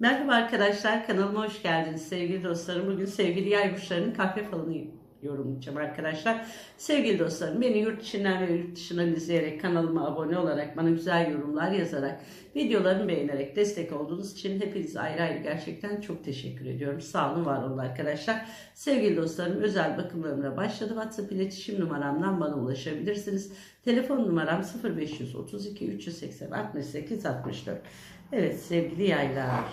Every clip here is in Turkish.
Merhaba arkadaşlar, kanalıma hoş geldiniz sevgili dostlarım. Bugün sevgili yay burçlarının kahve falını yorumlayacağım arkadaşlar. Sevgili dostlarım, beni yurt içinden ve yurt dışından izleyerek, kanalıma abone olarak, bana güzel yorumlar yazarak, videolarımı beğenerek destek olduğunuz için hepinize ayrı ayrı gerçekten çok teşekkür ediyorum. Sağ olun, var olun arkadaşlar. Sevgili dostlarım, özel bakımlarımla başladı. WhatsApp iletişim numaramdan bana ulaşabilirsiniz. Telefon numaram 0532 380 68 64. Evet sevgili yaylar.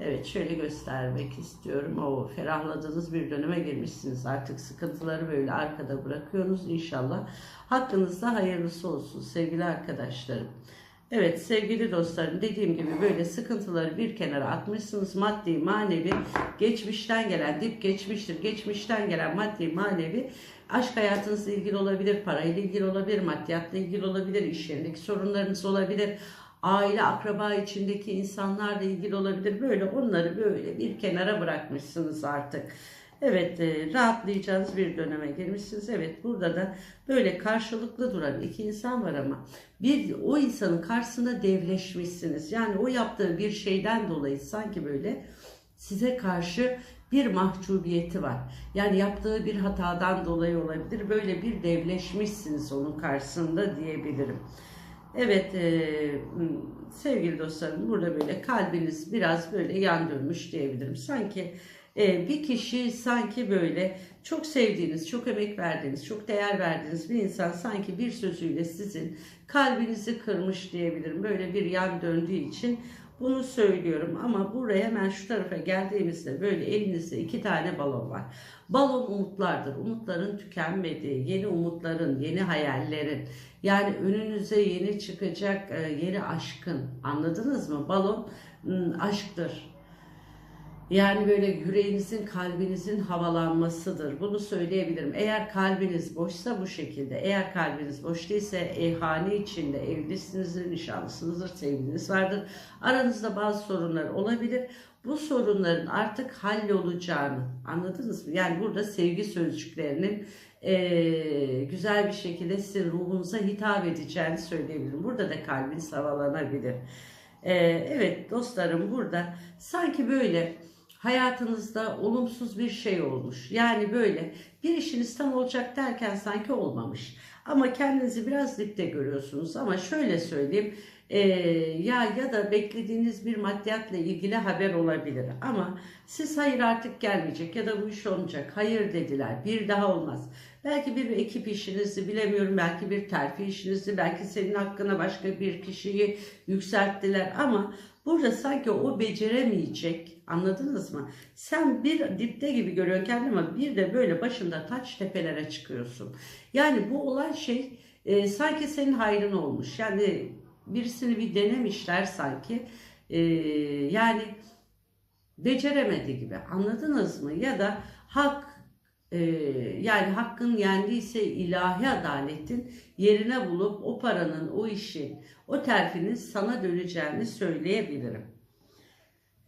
Evet şöyle göstermek istiyorum. O ferahladığınız bir döneme girmişsiniz. Artık sıkıntıları böyle arkada bırakıyorsunuz inşallah. Hakkınızda hayırlısı olsun sevgili arkadaşlarım. Evet sevgili dostlarım dediğim gibi böyle sıkıntıları bir kenara atmışsınız. Maddi manevi geçmişten gelen dip geçmiştir. Geçmişten gelen maddi manevi aşk hayatınızla ilgili olabilir, parayla ilgili olabilir, maddiyatla ilgili olabilir, iş yerindeki sorunlarınız olabilir aile, akraba içindeki insanlarla ilgili olabilir. Böyle onları böyle bir kenara bırakmışsınız artık. Evet e, rahatlayacağınız bir döneme girmişsiniz. Evet burada da böyle karşılıklı duran iki insan var ama bir o insanın karşısında devleşmişsiniz. Yani o yaptığı bir şeyden dolayı sanki böyle size karşı bir mahcubiyeti var. Yani yaptığı bir hatadan dolayı olabilir. Böyle bir devleşmişsiniz onun karşısında diyebilirim. Evet e, sevgili dostlarım burada böyle kalbiniz biraz böyle yan dönmüş diyebilirim. Sanki e, bir kişi sanki böyle çok sevdiğiniz, çok emek verdiğiniz, çok değer verdiğiniz bir insan sanki bir sözüyle sizin kalbinizi kırmış diyebilirim. Böyle bir yan döndüğü için bunu söylüyorum ama buraya hemen şu tarafa geldiğimizde böyle elinizde iki tane balon var. Balon umutlardır. Umutların tükenmediği, yeni umutların, yeni hayallerin. Yani önünüze yeni çıkacak e, yeni aşkın. Anladınız mı? Balon aşktır. Yani böyle yüreğinizin, kalbinizin havalanmasıdır. Bunu söyleyebilirim. Eğer kalbiniz boşsa bu şekilde. Eğer kalbiniz boş değilse evhane içinde evlisinizdir, nişanlısınızdır, sevgiliniz vardır. Aranızda bazı sorunlar olabilir. Bu sorunların artık hallolacağını anladınız mı? Yani burada sevgi sözcüklerinin e, güzel bir şekilde sizin ruhunuza hitap edeceğini söyleyebilirim. Burada da kalbiniz havalanabilir. E, evet dostlarım burada sanki böyle hayatınızda olumsuz bir şey olmuş. Yani böyle bir işiniz tam olacak derken sanki olmamış. Ama kendinizi biraz dipte görüyorsunuz. Ama şöyle söyleyeyim. E, ya ya da beklediğiniz bir maddiyatla ilgili haber olabilir. Ama siz hayır artık gelmeyecek ya da bu iş olmayacak. Hayır dediler. Bir daha olmaz. Belki bir ekip işinizdi bilemiyorum. Belki bir terfi işinizdi. Belki senin hakkına başka bir kişiyi yükselttiler. Ama Burada sanki o beceremeyecek anladınız mı? Sen bir dipte gibi görüyorsun kendini ama bir de böyle başında taç tepelere çıkıyorsun. Yani bu olan şey e, sanki senin hayrın olmuş. Yani birisini bir denemişler sanki. E, yani beceremedi gibi anladınız mı? Ya da hak yani hakkın yendiyse ilahi adaletin yerine bulup o paranın, o işin, o terfinin sana döneceğini söyleyebilirim.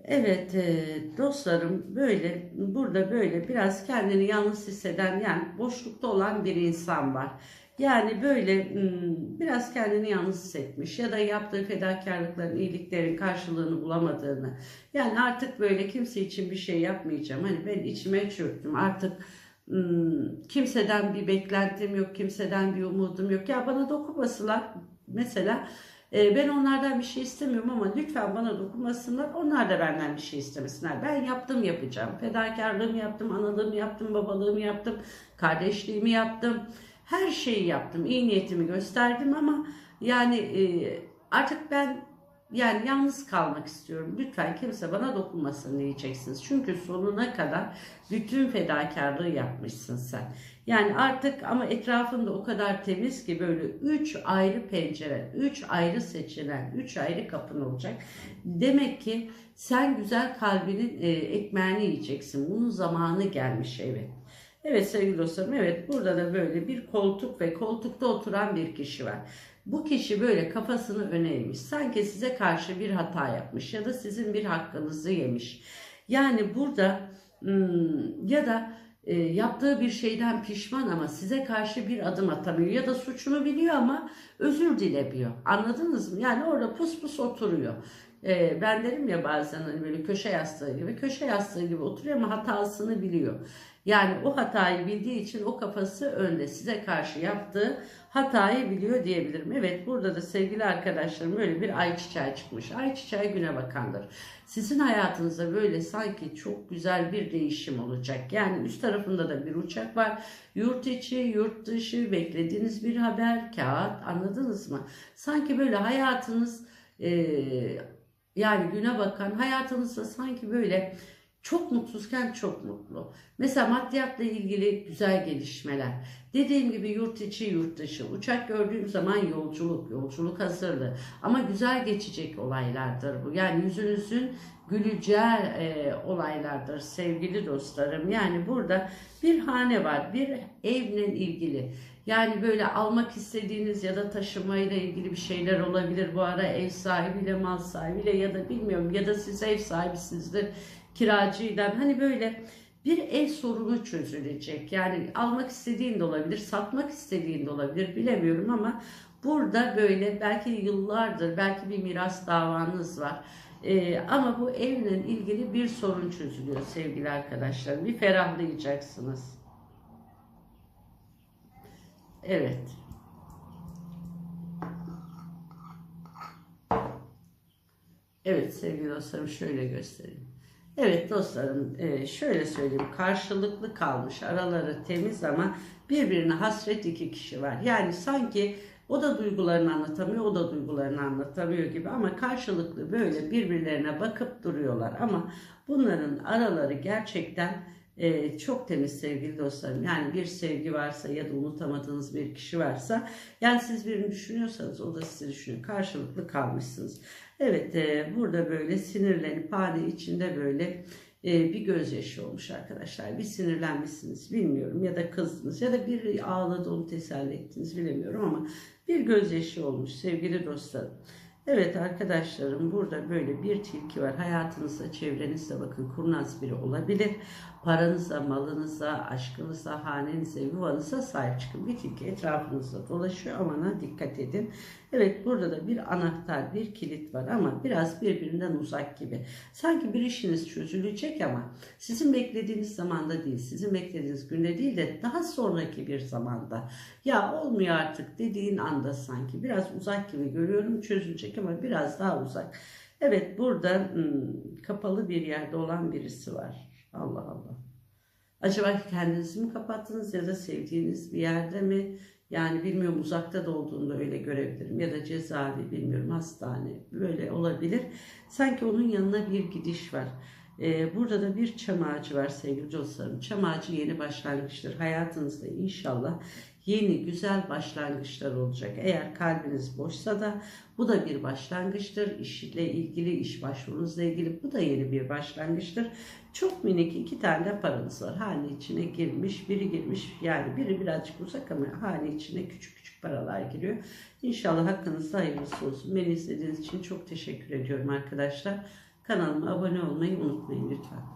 Evet e, dostlarım böyle burada böyle biraz kendini yalnız hisseden yani boşlukta olan bir insan var. Yani böyle hmm, biraz kendini yalnız hissetmiş ya da yaptığı fedakarlıkların, iyiliklerin karşılığını bulamadığını. Yani artık böyle kimse için bir şey yapmayacağım. Hani ben içime çöktüm artık kimseden bir beklentim yok, kimseden bir umudum yok. Ya bana dokunmasınlar mesela e, ben onlardan bir şey istemiyorum ama lütfen bana dokunmasınlar. Onlar da benden bir şey istemesinler. Ben yaptım yapacağım. Fedakarlığımı yaptım, analığımı yaptım, babalığımı yaptım, kardeşliğimi yaptım. Her şeyi yaptım. iyi niyetimi gösterdim ama yani e, artık ben yani yalnız kalmak istiyorum. Lütfen kimse bana dokunmasın diyeceksiniz. Çünkü sonuna kadar bütün fedakarlığı yapmışsın sen. Yani artık ama etrafında o kadar temiz ki böyle üç ayrı pencere, üç ayrı seçenek, üç ayrı kapın olacak. Demek ki sen güzel kalbinin e, ekmeğini yiyeceksin. Bunun zamanı gelmiş evet. Evet sevgili dostlarım evet burada da böyle bir koltuk ve koltukta oturan bir kişi var. Bu kişi böyle kafasını öne eğmiş. Sanki size karşı bir hata yapmış ya da sizin bir hakkınızı yemiş. Yani burada hmm, ya da e, yaptığı bir şeyden pişman ama size karşı bir adım atamıyor ya da suçunu biliyor ama özür dilemiyor. Anladınız mı? Yani orada pus pus oturuyor. e, ben derim ya bazen hani böyle köşe yastığı gibi köşe yastığı gibi oturuyor ama hatasını biliyor. Yani o hatayı bildiği için o kafası önde size karşı yaptığı hatayı biliyor diyebilirim. Evet burada da sevgili arkadaşlarım böyle bir ayçiçeği çıkmış. Ayçiçeği güne bakandır. Sizin hayatınızda böyle sanki çok güzel bir değişim olacak. Yani üst tarafında da bir uçak var. Yurt içi, yurt dışı beklediğiniz bir haber, kağıt anladınız mı? Sanki böyle hayatınız e, yani güne bakan hayatınızda sanki böyle çok mutsuzken çok mutlu. Mesela maddiyatla ilgili güzel gelişmeler. Dediğim gibi yurt içi yurt dışı. Uçak gördüğüm zaman yolculuk, yolculuk hazırlığı. Ama güzel geçecek olaylardır bu. Yani yüzünüzün güleceği e, olaylardır sevgili dostlarım. Yani burada bir hane var, bir evle ilgili. Yani böyle almak istediğiniz ya da taşımayla ilgili bir şeyler olabilir. Bu ara ev sahibiyle, mal sahibiyle ya da bilmiyorum ya da siz ev sahibisinizdir kiracıyla. Hani böyle bir ev sorunu çözülecek. Yani almak istediğin de olabilir, satmak istediğin de olabilir bilemiyorum ama burada böyle belki yıllardır belki bir miras davanız var. Ee, ama bu evle ilgili bir sorun çözülüyor sevgili arkadaşlar. Bir ferahlayacaksınız. Evet. Evet sevgili dostlarım şöyle göstereyim. Evet dostlarım e, şöyle söyleyeyim karşılıklı kalmış araları temiz ama birbirine hasret iki kişi var. Yani sanki o da duygularını anlatamıyor o da duygularını anlatamıyor gibi ama karşılıklı böyle birbirlerine bakıp duruyorlar ama bunların araları gerçekten e, çok temiz sevgili dostlarım. Yani bir sevgi varsa ya da unutamadığınız bir kişi varsa yani siz birini düşünüyorsanız o da sizi düşünüyor. Karşılıklı kalmışsınız. Evet e, burada böyle sinirlenip hane içinde böyle e, bir gözyaşı olmuş arkadaşlar. Bir sinirlenmişsiniz bilmiyorum ya da kızdınız ya da bir ağladı onu teselli ettiniz bilemiyorum ama bir gözyaşı olmuş sevgili dostlarım. Evet arkadaşlarım burada böyle bir tilki var. Hayatınızda, çevrenizde bakın kurnaz biri olabilir. Paranıza, malınıza, aşkınıza, hanenize, yuvanıza sahip çıkın. Bir tilki etrafınızda dolaşıyor amana dikkat edin. Evet burada da bir anahtar, bir kilit var ama biraz birbirinden uzak gibi. Sanki bir işiniz çözülecek ama sizin beklediğiniz zamanda değil, sizin beklediğiniz günde değil de daha sonraki bir zamanda. Ya olmuyor artık dediğin anda sanki biraz uzak gibi görüyorum çözülecek ama biraz daha uzak. Evet burada hmm, kapalı bir yerde olan birisi var. Allah Allah. Acaba kendinizi mi kapattınız ya da sevdiğiniz bir yerde mi? Yani bilmiyorum uzakta da olduğunda öyle görebilirim. Ya da cezaevi bilmiyorum hastane böyle olabilir. Sanki onun yanına bir gidiş var. Ee, burada da bir çam ağacı var sevgili dostlarım. Çam ağacı yeni başlangıçtır. Hayatınızda inşallah yeni güzel başlangıçlar olacak. Eğer kalbiniz boşsa da bu da bir başlangıçtır. İşle ilgili, iş başvurunuzla ilgili bu da yeni bir başlangıçtır. Çok minik iki tane paranız var. Hane içine girmiş, biri girmiş. Yani biri birazcık uzak ama hane içine küçük küçük paralar giriyor. İnşallah hakkınızda hayırlısı olsun. Beni izlediğiniz için çok teşekkür ediyorum arkadaşlar. Kanalıma abone olmayı unutmayın lütfen.